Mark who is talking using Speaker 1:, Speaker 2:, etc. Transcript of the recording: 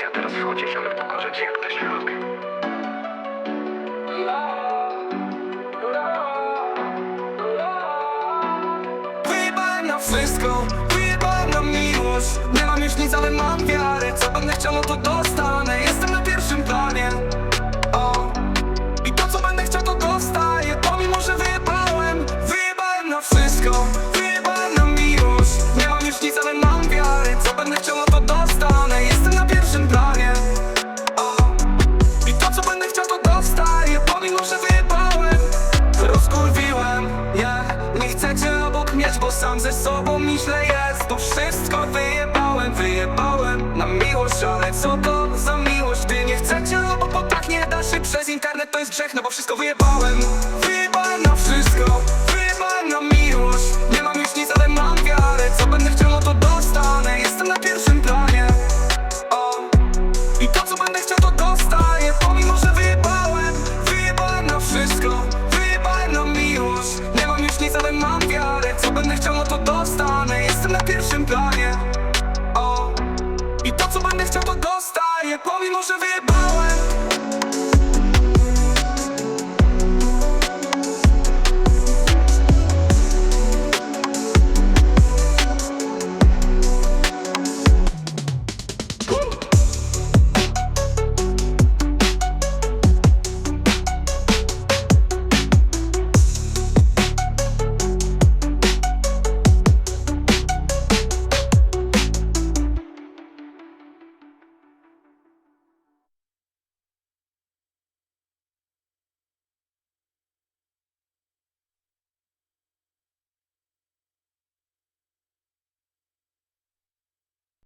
Speaker 1: Ja teraz wchodzisz, ale pokażę jak to się robi.
Speaker 2: Wyjebałem na wszystko, wyjebałem na miłość. Nie mam już nic, ale mam wiarę. Co będę chciał, no to dostanę. Jestem na pierwszym planie. O. I to co będę chciał, to dostaję. Pomimo, że wyjebałem Wyjebałem na wszystko bo sam ze sobą myślę jest. To wszystko wyjebałem, wyjebałem. Na miłość, ale co to za miłość? Gdy nie chcę cię obok, bo tak nie da się. Przez internet to jest grzech, no bo wszystko Wyjebałem co będę chciał to dostaję. Pomimo, że wyjebałem